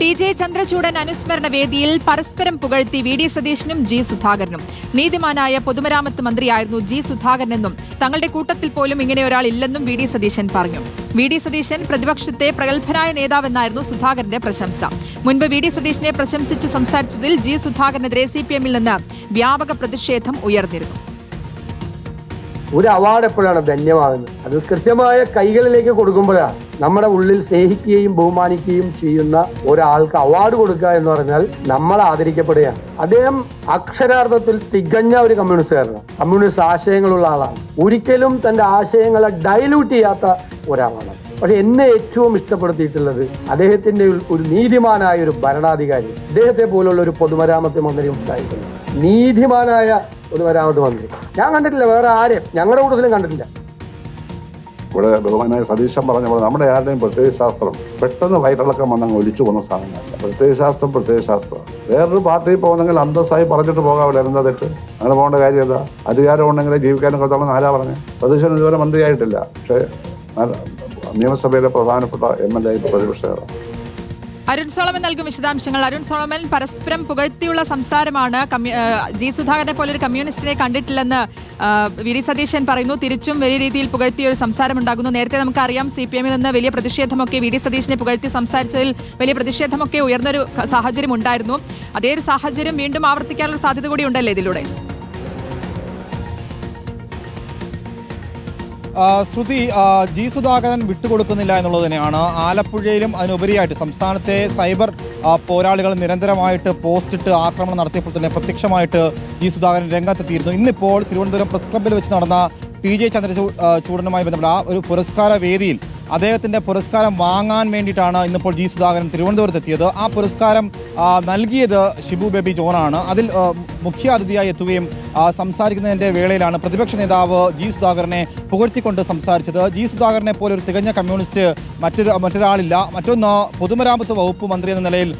T J Chandrachoodan അനുസ്മരണ വേദിയിൽ പരസ്പരം പുകഴ്ത്തി വി ഡി സതീശനും ജി സുധാകരനും. നീതിമാനായ പൊതുമരാമത്ത് മന്ത്രിയായിരുന്നു ജി സുധാകരനെന്നും തങ്ങളുടെ കൂട്ടത്തിൽ പോലും ഇങ്ങനെ ഒരാൾ ഇല്ലെന്നും വി ഡി സതീശൻ പറഞ്ഞു. വി ഡി സതീശൻ പ്രതിപക്ഷത്തെ പ്രഗത്ഭനായ നേതാവെന്നായിരുന്നു സുധാകരന്റെ പ്രശംസ. മുൻപ് വി ഡി സതീശനെ പ്രശംസിച്ച് സംസാരിച്ചതിൽ ജി സുധാകരനെതിരെ സി പി എമ്മിൽ നിന്ന് വ്യാപക പ്രതിഷേധം ഉയർന്നിരുന്നു. ഒരു അവാർഡ് എപ്പോഴാണ് ധന്യമാകുന്നത്? അത് കൃത്യമായ കൈകളിലേക്ക് കൊടുക്കുമ്പോഴാണ്. നമ്മുടെ ഉള്ളിൽ സ്നേഹിക്കുകയും ബഹുമാനിക്കുകയും ചെയ്യുന്ന ഒരാൾക്ക് അവാർഡ് കൊടുക്കുക എന്ന് പറഞ്ഞാൽ നമ്മൾ ആദരിക്കപ്പെടുകയാണ്. അദ്ദേഹം അക്ഷരാർത്ഥത്തിൽ തികഞ്ഞ ഒരു കമ്മ്യൂണിസ്റ്റുകാരനാണ് കമ്മ്യൂണിസ്റ്റ് ആശയങ്ങളുള്ള ആളാണ്. ഒരിക്കലും തന്റെ ആശയങ്ങളെ ഡൈലൂട്ട് ചെയ്യാത്ത ഒരാളാണ്. പക്ഷെ എന്നെ ഏറ്റവും ഇഷ്ടപ്പെടുത്തിയിട്ടുള്ളത് അദ്ദേഹത്തിന്റെ ഒരു നീതിമാനായ ഒരു ഭരണാധികാരി അദ്ദേഹത്തെ പോലുള്ള ഒരു പൊതുമരാമത്ത് മന്ത്രി ഉണ്ടായിട്ടുണ്ട് നീതിമാനായ പൊതുമരാമത്ത് മന്ത്രി. ഞാൻ കണ്ടിട്ടില്ല വേറെ ആരെയും. ഞങ്ങളുടെ കൂട്ടത്തിലും കണ്ടിട്ടില്ല. ഇവിടെ ബഹുമാനായ സതീശൻ പറഞ്ഞ പോലെ നമ്മുടെ ആരുടെയും പ്രത്യേക ശാസ്ത്രം പെട്ടെന്ന് വയറ്റിളക്കം വന്നങ്ങ് ഒലിച്ചു പോകുന്ന സാധനമല്ല. പ്രത്യേക ശാസ്ത്രം വേറൊരു പാർട്ടിയിൽ പോകുന്നെങ്കിൽ അന്തസ്സായി പറഞ്ഞിട്ട് പോകാവില്ല. എന്താ തെറ്റ്? അങ്ങനെ പോകേണ്ട കാര്യം എന്താ? അധികാരം ഉണ്ടെങ്കിൽ ജീവിക്കാനും കൊള്ളാമെന്ന് ആരാ പറഞ്ഞത് സതീശൻ ഇതുവരെ മന്ത്രിയായിട്ടില്ല. പക്ഷേ നിയമസഭയിലെ പ്രധാനപ്പെട്ട എം എൽ എ പ്രതിപക്ഷമാണ് അരുൺ സോളമൻ നൽകും വിശദാംശങ്ങൾ. അരുൺ സോളമൻ പരസ്പരം പുകഴ്ത്തിയുള്ള സംസാരമാണ്. ജി സുധാകരനെ പോലെ ഒരു കമ്മ്യൂണിസ്റ്റിനെ കണ്ടിട്ടില്ലെന്ന് വി ഡി സതീശൻ പറയുന്നു. തിരിച്ചും വലിയ രീതിയിൽ പുകഴ്ത്തിയ ഒരു സംസാരം ഉണ്ടാകുന്നു നേരത്തെ നമുക്കറിയാം സി പി എമ്മിൽ നിന്ന് വലിയ പ്രതിഷേധമൊക്കെ വി ഡി സതീശനെ പുകഴ്ത്തി സംസാരിച്ചതിൽ വലിയ പ്രതിഷേധമൊക്കെ ഉയർന്നൊരു സാഹചര്യം ഉണ്ടായിരുന്നു അതേ ഒരു സാഹചര്യം വീണ്ടും ആവർത്തിക്കാനുള്ള സാധ്യത കൂടി ഉണ്ടല്ലേ ഇതിലൂടെ? ശ്രുതി ജി സുധാകരൻ വിട്ടുകൊടുക്കുന്നില്ല എന്നുള്ളത് തന്നെയാണ്. ആലപ്പുഴയിലും അതിനുപരിയായിട്ട് സംസ്ഥാനത്തെ സൈബർ പോരാളികൾ നിരന്തരമായിട്ട് പോസ്റ്റിട്ട് ആക്രമണം നടത്തിയപ്പോൾ തന്നെ പ്രത്യക്ഷമായിട്ട് ജി സുധാകരൻ രംഗത്തെത്തിയിരുന്നു. ഇന്നിപ്പോൾ തിരുവനന്തപുരം പ്രസ് ക്ലബ്ബിൽ വെച്ച് നടന്ന പി ജെ ചന്ദ്രചൂഡനുമായി ബന്ധപ്പെട്ട ആ ഒരു പുരസ്കാര വേദിയിൽ അദ്ദേഹത്തിന്റെ പുരസ്കാരം വാങ്ങാൻ വേണ്ടിയിട്ടാണ് ഇന്നിപ്പോൾ ജി സുധാകരൻ തിരുവനന്തപുരത്ത് എത്തിയത് ആ പുരസ്കാരം നൽകിയത് ഷിബു ബേബി ജോണാണ് അതിൽ മുഖ്യ അതിഥിയായി എത്തുകയും സംസാരിക്കുന്നതിന്റെ വേളയിലാണ് പ്രതിപക്ഷ നേതാവ് ജി സുധാകരനെ പുകഴ്ത്തിക്കൊണ്ട് സംസാരിച്ചത്. ജി സുധാകരനെ പോലെ ഒരു തികഞ്ഞ കമ്മ്യൂണിസ്റ്റ് മറ്റൊരു മറ്റൊരാളില്ല. മറ്റൊന്ന് പൊതുമരാമത്ത് വകുപ്പ് മന്ത്രി എന്ന നിലയിൽ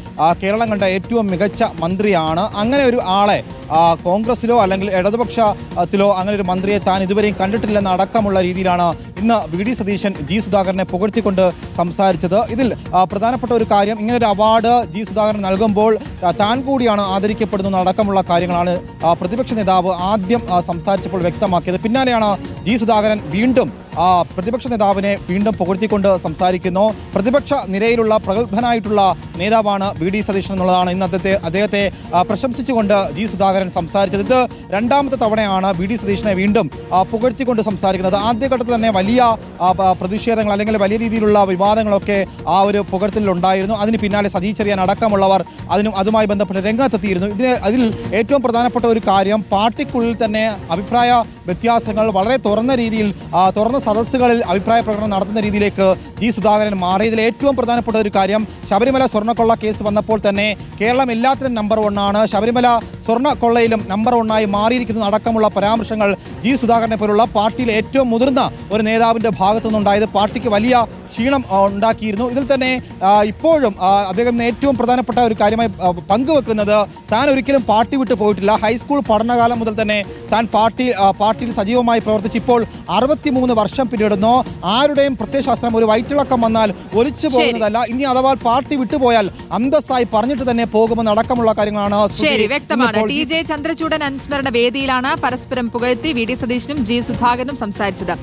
കേരളം കണ്ട ഏറ്റവും മികച്ച മന്ത്രിയാണ്. അങ്ങനെ ഒരു ആളെ കോൺഗ്രസിലോ അല്ലെങ്കിൽ ഇടതുപക്ഷത്തിലോ അങ്ങനെ ഒരു മന്ത്രിയെ താൻ ഇതുവരെയും കണ്ടിട്ടില്ലെന്ന അടക്കമുള്ള രീതിയിലാണ് ഇന്ന് വി ഡി സതീശൻ ജി സുധാകരനെ പുകഴ്ത്തിക്കൊണ്ട് സംസാരിച്ചത്. ഇതിൽ പ്രധാനപ്പെട്ട ഒരു കാര്യം ഇങ്ങനെ ഒരു അവാർഡ് ജി സുധാകരൻ നൽകുമ്പോൾ താൻ കൂടിയാണ് ആദരിക്കപ്പെടുന്ന അടക്കമുള്ള കാര്യങ്ങളാണ് ആ, പ്രതിപക്ഷ നേതാവ് ആദ്യം സംസാരിച്ചപ്പോൾ വ്യക്തമാക്കിയത്. പിന്നാലെയാണ് ജി സുധാകരൻ വീണ്ടും പ്രതിപക്ഷ നേതാവിനെ വീണ്ടും പുകഴ്ത്തിക്കൊണ്ട് സംസാരിക്കുന്നു. പ്രതിപക്ഷ നിരയിലുള്ള പ്രഗത്ഭനായിട്ടുള്ള നേതാവാണ് വി ഡി സതീശൻ എന്നുള്ളതാണ് ഇന്ന് അദ്ദേഹത്തെ അദ്ദേഹത്തെ പ്രശംസിച്ചുകൊണ്ട് ജി സുധാകരൻ സംസാരിച്ചത്. ഇത് രണ്ടാമത്തെ തവണയാണ് വി ഡി സതീശനെ വീണ്ടും പുകഴ്ത്തിക്കൊണ്ട് സംസാരിക്കുന്നത്. ആദ്യഘട്ടത്തിൽ തന്നെ വലിയ പ്രതിഷേധങ്ങൾ അല്ലെങ്കിൽ വലിയ രീതിയിലുള്ള വിവാദങ്ങളൊക്കെ ആ ഒരു പുകഴ്ത്തലുണ്ടായിരുന്നു അതിന് പിന്നാലെ സതീച്ചെറിയാൻ അടക്കമുള്ളവർ അതിനും അതുമായി ബന്ധപ്പെട്ട് രംഗത്തെത്തിയിരുന്നു. ഇതിന് അതിൽ ഏറ്റവും പ്രധാനപ്പെട്ട ഒരു കാര്യം പാർട്ടിക്കുള്ളിൽ തന്നെ അഭിപ്രായ വ്യത്യാസങ്ങൾ വളരെ തുറന്ന രീതിയിൽ തുറന്ന സദസ്സുകളിൽ അഭിപ്രായ പ്രകടനം നടത്തുന്ന രീതിയിലേക്ക് ജി സുധാകരൻ മാറി ഇതിൽ ഏറ്റവും പ്രധാനപ്പെട്ട ഒരു കാര്യം ശബരിമല സ്വർണക്കൊള്ള കേസ് വന്നപ്പോൾ തന്നെ കേരളം എല്ലാത്തിനും നമ്പർ വണ്ണാണ് ശബരിമല സ്വർണക്കൊള്ളയിലും നമ്പർ വണ്ണായി മാറിയിരിക്കുന്ന. അടക്കമുള്ള പരാമർശങ്ങൾ ജി സുധാകരനെ പോലുള്ള പാർട്ടിയിലെ ഏറ്റവും മുതിർന്ന ഒരു നേതാവിന്റെ ഭാഗത്തു നിന്നുണ്ടായത് പാർട്ടിക്ക് വലിയ ക്ഷീണം ഉണ്ടാക്കിയിരുന്നു. ഇതിൽ തന്നെ ഇപ്പോഴും അദ്ദേഹം ഏറ്റവും പ്രധാനപ്പെട്ട ഒരു കാര്യമായി പങ്കുവെക്കുന്നത് താൻ ഒരിക്കലും പാർട്ടി വിട്ടു പോയിട്ടില്ല. ഹൈസ്കൂൾ പഠനകാലം മുതൽ തന്നെ താൻ പാർട്ടി പാർട്ടിയിൽ സജീവമായി പ്രവർത്തിച്ച് ഇപ്പോൾ അറുപത്തിമൂന്ന് വർഷം പിന്നിടുന്നു. ആരുടെയും പ്രത്യയശാസ്ത്രം ഒരു വയറ്റിളക്കം വന്നാൽ ഒലിച്ചു പോകുന്നതല്ല. ഇനി അഥവാ പാർട്ടി വിട്ടുപോയാൽ അന്തസ്സായി പറഞ്ഞിട്ട് തന്നെ പോകുമെന്ന് അടക്കമുള്ള കാര്യങ്ങളാണ് ശരി വ്യക്തമാണ്. ടി ജെ ചന്ദ്രചൂഡൻ അനുസ്മരണ വേദിയിലാണ് പരസ്പരം പുകഴ്ത്തി വി ഡി സതീശനും ജി സുധാകരനും സംസാരിച്ചത്.